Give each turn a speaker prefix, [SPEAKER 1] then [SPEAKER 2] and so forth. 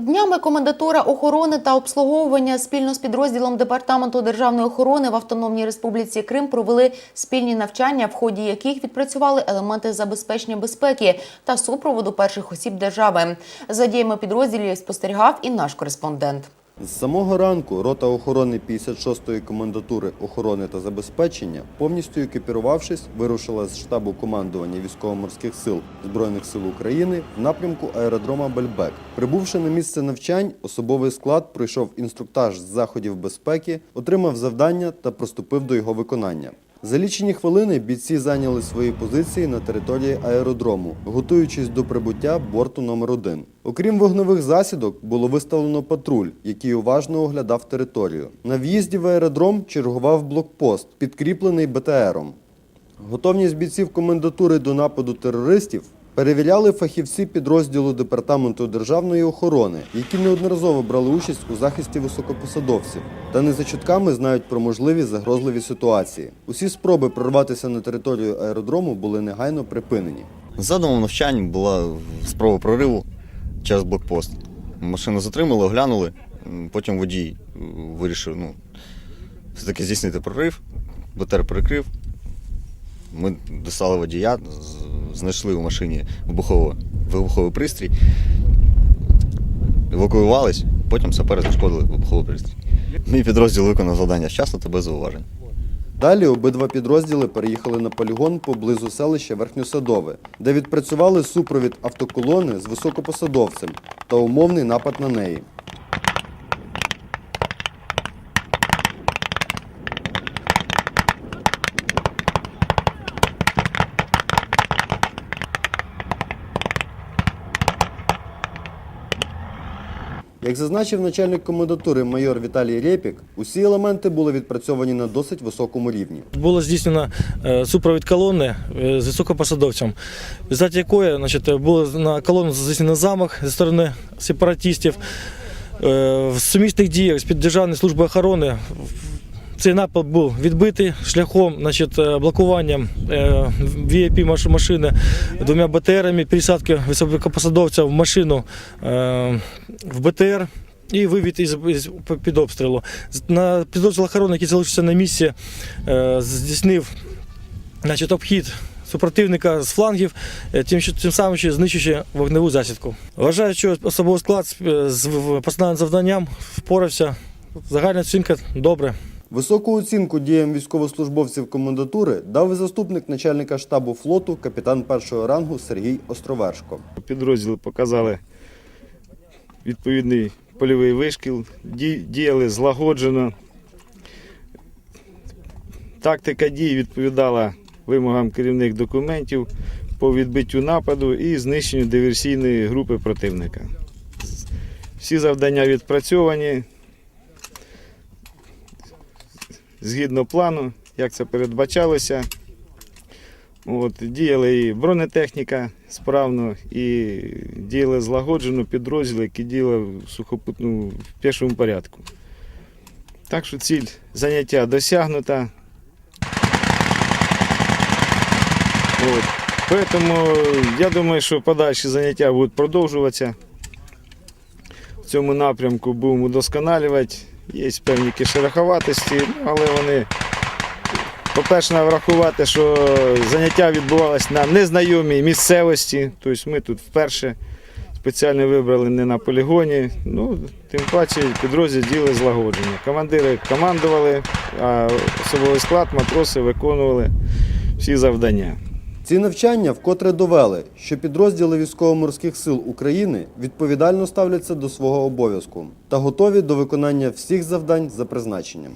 [SPEAKER 1] Днями комендатура охорони та обслуговування спільно з підрозділом департаменту державної охорони в Автономній Республіці Крим провели спільні навчання, в ході яких відпрацювали елементи забезпечення безпеки та супроводу перших осіб держави. За діями підрозділів спостерігав і наш кореспондент.
[SPEAKER 2] З самого ранку рота охорони 56-ї комендатури охорони та забезпечення, повністю екіпірувавшись, вирушила з штабу командування військово-морських сил Збройних сил України в напрямку аеродрома Бельбек. Прибувши на місце навчань, особовий склад пройшов інструктаж з заходів безпеки, отримав завдання та приступив до його виконання. За лічені хвилини бійці зайняли свої позиції на території аеродрому, готуючись до прибуття борту номер 1 Окрім вогневих засідок, було виставлено патруль, який уважно оглядав територію. На в'їзді в аеродром чергував блокпост, підкріплений БТРом. Готовність бійців комендатури до нападу терористів перевіряли фахівці підрозділу департаменту державної охорони, які неодноразово брали участь у захисті високопосадовців та не за чутками знають про можливі загрозливі ситуації. Усі спроби прорватися на територію аеродрому були негайно припинені.
[SPEAKER 3] Задумом навчань була спроба прориву через блокпост. Машину затримали, оглянули, потім водій вирішив ну, все-таки здійснити прорив, БТР перекрив. Ми достали водія, знайшли у машині вибуховий, вибуховий пристрій, евакуювались, потім сапери знешкодили вибуховий пристрій. Мій підрозділ виконав завдання вчасно та без зауважень.
[SPEAKER 2] Далі обидва підрозділи переїхали на полігон поблизу селища Верхньосадове, де відпрацювали супровід автоколони з високопосадовцем та умовний напад на неї. Як зазначив начальник комендатури майор Віталій Рєпік, усі елементи були відпрацьовані на досить високому рівні.
[SPEAKER 4] Було здійснено е, супровід колони е, з високопосадовцем, в якої значить, було на колону здійснено замах зі сторони сепаратистів. Е, В сумісних діях з під Державної служби охорони цей напад був відбитий шляхом значить, е, блокування е, VIP машини двома БТРами, пересадки високопосадовця в машину е, в БТР. І вивід із, під обстрілу. На підрозділ охорони, який залишився на місці, здійснив значить, обхід супротивника з флангів, тим, що, тим самим ще знищуючи вогневу засідку. Вважаю, що особовий склад з поставленим завданням впорався. Загальна оцінка добре.
[SPEAKER 2] Високу оцінку діям військовослужбовців комендатури дав заступник начальника штабу флоту, капітан першого рангу Сергій Островершко.
[SPEAKER 5] Підрозділи показали відповідний польовий вишкіл, ді- діяли злагоджено. Тактика дій відповідала вимогам керівних документів по відбиттю нападу і знищенню диверсійної групи противника. Всі завдання відпрацьовані згідно плану, як це передбачалося. От, діяли і бронетехніка справно, і діяли злагоджено підрозділи, які діяли в сухопутну в пішому порядку. Так що ціль заняття досягнута. От. Поэтому я думаю, що подальші заняття будуть продовжуватися. В цьому напрямку будемо удосконалювати. Є певні кишераховатості, але вони по-перше, треба врахувати, що заняття відбувалося на незнайомій місцевості. Тобто ми тут вперше спеціально вибрали не на полігоні. Ну, тим паче підрозділ діли злагодження. Командири командували, а особовий склад, матроси виконували всі завдання.
[SPEAKER 2] Ці навчання вкотре довели, що підрозділи військово-морських сил України відповідально ставляться до свого обов'язку та готові до виконання всіх завдань за призначенням.